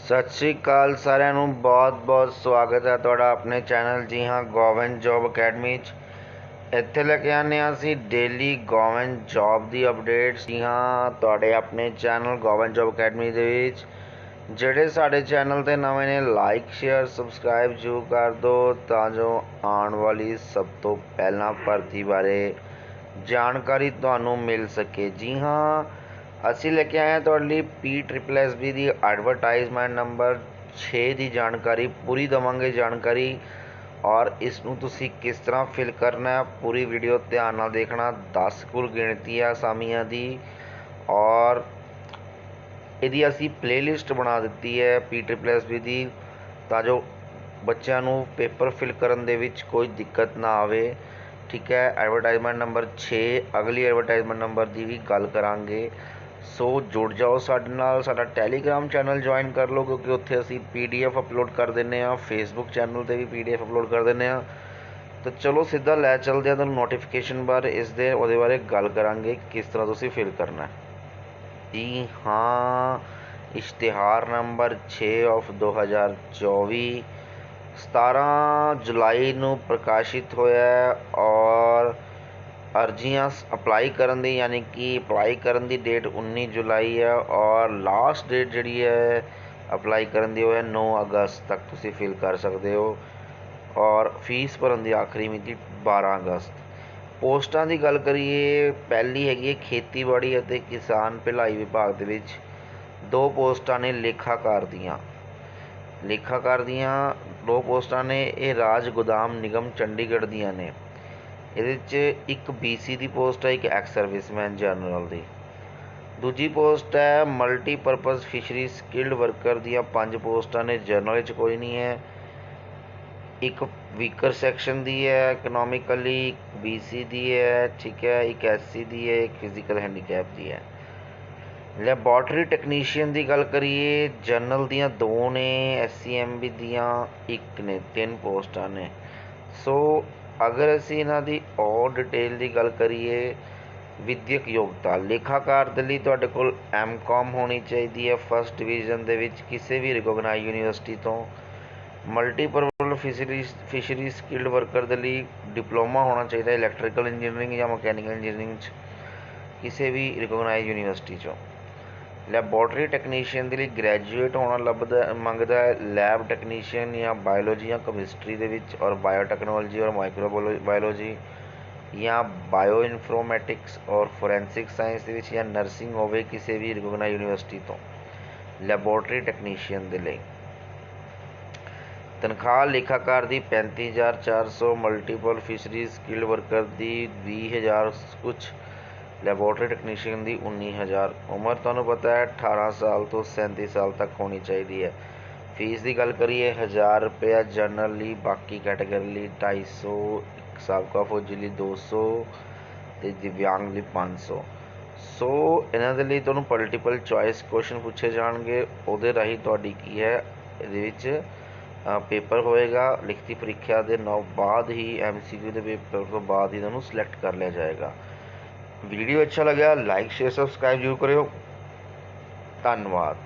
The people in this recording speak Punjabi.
ਸਤਿ ਸ਼੍ਰੀ ਅਕਾਲ ਸਾਰਿਆਂ ਨੂੰ ਬਹੁਤ-ਬਹੁਤ ਸਵਾਗਤ ਹੈ ਤੁਹਾਡਾ ਆਪਣੇ ਚੈਨਲ ਜੀ ਹਾਂ ਗਵਰਨਮੈਂਟ ਜੌਬ ਅਕੈਡਮੀ 'ਚ। ਇੱਥੇ ਲੈ ਕੇ ਆਉਂਦੇ ਹਾਂ ਅਸੀਂ ਡੇਲੀ ਗਵਰਨਮੈਂਟ ਜੌਬ ਦੀ ਅਪਡੇਟਸ ਜੀ ਹਾਂ, ਤੁਹਾਡੇ ਆਪਣੇ ਚੈਨਲ ਗਵਰਨਮੈਂਟ ਜੌਬ ਅਕੈਡਮੀ ਦੇ ਵਿੱਚ। ਜਿਹੜੇ ਸਾਡੇ ਚੈਨਲ ਤੇ ਨਵੇਂ ਨੇ ਲਾਈਕ ਸ਼ੇਅਰ ਸਬਸਕ੍ਰਾਈਬ ਜ਼ਰੂਰ ਕਰ ਦਿਓ, ਤਾਂ ਜੋ ਆਉਣ ਵਾਲੀ ਸਭ ਤੋਂ ਪਹਿਲਾਂ ਭਰਤੀ ਬਾਰੇ ਜਾਣਕਾਰੀ ਤੁਹਾਨੂੰ ਮਿਲ ਸਕੇ ਜੀ ਹਾਂ। ਅਸੀਂ ਲੈ ਕੇ ਆਏ ਹਾਂ ਤੁਹਾਡੇ ਲਈ ਪੀ ਟ੍ਰਿਪਲ ਐਸ ਬੀ ਦੀ ਐਡਵਰਟਾਈਜ਼ਮੈਂਟ ਨੰਬਰ 6 ਦੀ ਜਾਣਕਾਰੀ, ਪੂਰੀ ਦਵਾਂਗੇ ਜਾਣਕਾਰੀ। ਔਰ ਇਸ ਨੂੰ ਤੁਸੀਂ ਕਿਸ ਤਰ੍ਹਾਂ ਫਿਲ ਕਰਨਾ ਹੈ, ਪੂਰੀ ਵੀਡੀਓ ਧਿਆਨ ਨਾਲ ਦੇਖਣਾ। 10 ਕੁਲ ਗਿਣਤੀ ਆ ਅਸਾਮੀਆਂ ਦੀ। ਔਰ ਇਹਦੀ ਅਸੀਂ ਪਲੇਲਿਸਟ ਬਣਾ ਦਿੱਤੀ ਹੈ ਪੀ ਟ੍ਰਿਪਲ ਐਸ ਬੀ ਦੀ, ਤਾਂ ਜੋ ਬੱਚਿਆਂ ਨੂੰ ਪੇਪਰ ਫਿਲ ਕਰਨ ਦੇ ਵਿੱਚ ਕੋਈ ਦਿੱਕਤ ਨਾ ਆਵੇ। ਠੀਕ ਹੈ ਐਡਵਰਟਾਈਜ਼ਮੈਂਟ ਨੰਬਰ 6 ਅਗਲੀ ਐਡਵਰਟਾਈਜ਼ਮੈਂਟ ਨੰਬਰ ਦੀ ਵੀ ਗੱਲ ਕਰਾਂਗੇ। ਸੋ ਜੁੜ ਜਾਓ ਸਾਡੇ ਨਾਲ, ਸਾਡਾ ਟੈਲੀਗ੍ਰਾਮ ਚੈਨਲ ਜੁਆਇਨ ਕਰ ਲਓ ਕਿਉਂਕਿ ਉੱਥੇ ਅਸੀਂ ਪੀਡੀਐਫ ਅਪਲੋਡ ਕਰ ਦਿੰਨੇ ਆ ਫੇਸਬੁੱਕ ਚੈਨਲ ਤੇ ਵੀ ਪੀਡੀਐਫ ਅਪਲੋਡ ਕਰ ਦਿੰਨੇ ਆ ਤਾਂ ਚਲੋ ਸਿੱਧਾ ਲੈ ਚੱਲਦੇ ਆ ਤੁਹਾਨੂੰ ਨੋਟੀਫਿਕੇਸ਼ਨ ਬਾਰੇ ਇਸ ਦੇ ਉਹਦੇ ਬਾਰੇ ਗੱਲ ਕਰਾਂਗੇ ਕਿਸ ਤਰ੍ਹਾਂ ਤੁਸੀਂ ਫਿਲ ਕਰਨਾ ਹੈ। ਜੀ ਹਾਂ, ਇਸ਼ਤਿਹਾਰ ਨੰਬਰ 6 ਆਫ 2024 17 ਜੁਲਾਈ ਨੂੰ ਪ੍ਰਕਾਸ਼ਿਤ ਹੋਇਆ ਔਰ ਅਰਜ਼ੀਆਂ ਅਪਲਾਈ ਕਰਨ ਦੀ, ਯਾਨੀ ਕਿ ਅਪਲਾਈ ਕਰਨ ਦੀ ਡੇਟ 19 ਜੁਲਾਈ ਹੈ ਔਰ ਲਾਸਟ ਡੇਟ ਜਿਹੜੀ ਹੈ ਅਪਲਾਈ ਕਰਨ ਦੀ ਉਹ ਹੈ 9 ਅਗਸਤ ਤੱਕ ਤੁਸੀਂ ਫਿਲ ਕਰ ਸਕਦੇ ਹੋ ਔਰ ਫੀਸ ਭਰਨ ਦੀ ਆਖਰੀ ਮਿਤੀ 12 ਅਗਸਤ। ਪੋਸਟਾਂ ਦੀ ਗੱਲ ਕਰੀਏ, ਪਹਿਲੀ ਹੈਗੀ ਹੈ ਖੇਤੀਬਾੜੀ ਅਤੇ ਕਿਸਾਨ ਭਲਾਈ ਵਿਭਾਗ ਦੇ ਵਿੱਚ ਦੋ ਪੋਸਟਾਂ ਨੇ ਲੇਖਾਕਾਰ ਦੀਆਂ। ਲੇਖਾਕਾਰ ਦੀਆਂ ਦੋ ਪੋਸਟਾਂ ਨੇ, ਇਹ ਰਾਜ ਗੋਦਾਮ ਨਿਗਮ ਚੰਡੀਗੜ੍ਹ ਦੀਆਂ ਨੇ। ਇਹਦੇ 'ਚ ਇੱਕ ਬੀ ਸੀ ਦੀ ਪੋਸਟ ਹੈ ਇੱਕ ਐਕਸ ਸਰਵਿਸਮੈਨ ਜਨਰਲ ਦੀ। ਦੂਜੀ ਪੋਸਟ ਹੈ ਮਲਟੀਪਰਪਸ ਫਿਸ਼ਰੀ ਸਕਿਲਡ ਵਰਕਰ ਦੀਆਂ ਪੰਜ ਪੋਸਟਾਂ ਨੇ ਜਨਰਲ 'ਚ ਕੋਈ ਨਹੀਂ ਹੈ। ਇੱਕ ਵੀਕਰ ਸੈਕਸ਼ਨ ਦੀ ਹੈ ਇਕਨੋਮਿਕਲੀ ਬੀਸੀ ਦੀ ਹੈ, ਠੀਕ ਹੈ, ਇੱਕ ਐਸਸੀ ਦੀ ਹੈ, ਇੱਕ ਫਿਜ਼ੀਕਲ ਹੈਂਡੀਕੈਪ ਦੀ ਹੈ। ਲੈਬੋਰਟਰੀ ਟੈਕਨੀਸ਼ੀਅਨ ਦੀ ਗੱਲ ਕਰੀਏ ਜਨਰਲ ਦੀਆਂ ਦੋ ਨੇ ਐਸਸੀਐਮਬੀ ਦੀਆਂ ਇੱਕ ਨੇ, ਤਿੰਨ ਪੋਸਟਾਂ ਨੇ। ਸੋ ਅਗਰ ਅਸੀਂ ਇਹਨਾਂ ਦੀ ਔਰ ਡਿਟੇਲ ਦੀ ਗੱਲ ਕਰੀਏ, ਵਿੱਦਿਅਕ ਯੋਗਤਾ, ਲੇਖਾਕਾਰ ਦੇ ਲਈ ਤੁਹਾਡੇ ਕੋਲ ਐਮ ਐਮਕਾਮ ਹੋਣੀ ਚਾਹੀਦੀ ਹੈ ਫਸਟ ਡਿਵੀਜ਼ਨ ਦੇ ਵਿੱਚ ਕਿਸੇ ਵੀ ਰਿਕੋਗਨਾਈਜ਼ ਯੂਨੀਵਰਸਿਟੀ ਤੋਂ। ਮਲਟੀਪਰਪਲ ਫਿਸ਼ਰੀਜ਼ ਫਿਸ਼ਰੀ ਸਕਿਲਡ ਵਰਕਰ ਦੇ ਲਈ ਡਿਪਲੋਮਾ ਹੋਣਾ ਚਾਹੀਦਾ ਇਲੈਕਟ੍ਰੀਕਲ ਇੰਜੀਨੀਅਰਿੰਗ ਜਾਂ ਮਕੈਨੀਕਲ ਇੰਜੀਨੀਅਰਿੰਗ 'ਚ, ਕਿਸੇ ਵੀ ਰਿਕੋਗਨਾਈਜ਼ ਯੂਨੀਵਰਸਿਟੀ 'ਚੋਂ। ਲੈਬੋਰਟਰੀ ਟੈਕਨੀਸ਼ੀਅਨ ਦੇ ਲਈ ਗ੍ਰੈਜੂਏਟ ਹੋਣਾ ਲੱਭਦਾ ਮੰਗਦਾ ਹੈ। ਲੈਬ ਟੈਕਨੀਸ਼ੀਅਨ ਜਾਂ ਬਾਇਓਲੋਜੀ ਜਾਂ ਕਮਿਸਟਰੀ ਦੇ ਵਿੱਚ ਔਰ ਬਾਇਓਟੈਕਨੋਲੋਜੀ ਔਰ ਮਾਈਕਰੋਬੋਲੋ, ਬਾਇਓਲੋਜੀ ਜਾਂ ਬਾਇਓ ਇਨਫੋਰਮੈਟਿਕਸ ਔਰ ਫੋਰੈਂਸਿਕ ਸਾਇੰਸ ਦੇ ਵਿੱਚ ਜਾਂ ਨਰਸਿੰਗ ਹੋਵੇ ਕਿਸੇ ਵੀ ਰਿਕੋਗਨਾਈਜ਼ ਯੂਨੀਵਰਸਿਟੀ ਤੋਂ, ਲੈਬੋਰਟਰੀ ਟੈਕਨੀਸ਼ੀਅਨ ਦੇ ਲਈ। ਤਨਖਾਹ ਲੇਖਾਕਾਰ ਦੀ 35400 ਮਲਟੀਪਲ ਫਿਸ਼ਰੀ ਸਕਿੱਲ ਵਰਕਰ ਦੀ 20000 ਕੁਛ ਲੈਬੋਰਟਰੀ ਟੈਕਨੀਸ਼ੀਅਨ ਦੀ 19000 ਉਮਰ ਤੁਹਾਨੂੰ ਪਤਾ ਹੈ 18 ਸਾਲ ਤੋਂ 37 ਸਾਲ ਤੱਕ ਹੋਣੀ ਚਾਹੀਦੀ ਹੈ। ਫੀਸ ਦੀ ਗੱਲ ਕਰੀਏ 1000 ਰੁਪਇਆ ਜਨਰਲ ਲਈ, ਬਾਕੀ ਕੈਟਾਗਰੀ ਲਈ 250 ਸਾਬਕਾ ਫੌਜੀ ਲਈ 200 ਤੇ ਦਿਵਿਆਂਗ ਲਈ 500 ਸੋ। ਇਹਨਾਂ ਦੇ ਲਈ ਤੁਹਾਨੂੰ ਮਲਟੀਪਲ ਚੁਆਇਸ ਕੁਐਸਚਨ ਪੁੱਛੇ ਜਾਣਗੇ। ਉਹਦੇ ਰਾਹੀਂ ਤੁਹਾਡੀ ਕੀ ਹੈ, ਇਹਦੇ ਵਿੱਚ ਪੇਪਰ ਹੋਏਗਾ। ਲਿਖਤੀ ਪ੍ਰੀਖਿਆ ਦੇ ਨੌ ਬਾਅਦ ਹੀ ਐਮਸੀਕਿਊ ਦੇ ਪੇਪਰ ਤੋਂ ਬਾਅਦ ਹੀ ਤੁਹਾਨੂੰ ਸਿਲੈਕਟ ਕਰ ਲਿਆ ਜਾਏਗਾ। ਵੀਡੀਓ ਅੱਛਾ ਲੱਗਿਆ ਲਾਈਕ ਸ਼ੇਅਰ ਸਬਸਕ੍ਰਾਈਬ ਜ਼ਰੂਰ ਕਰਿਓ। ਧੰਨਵਾਦ।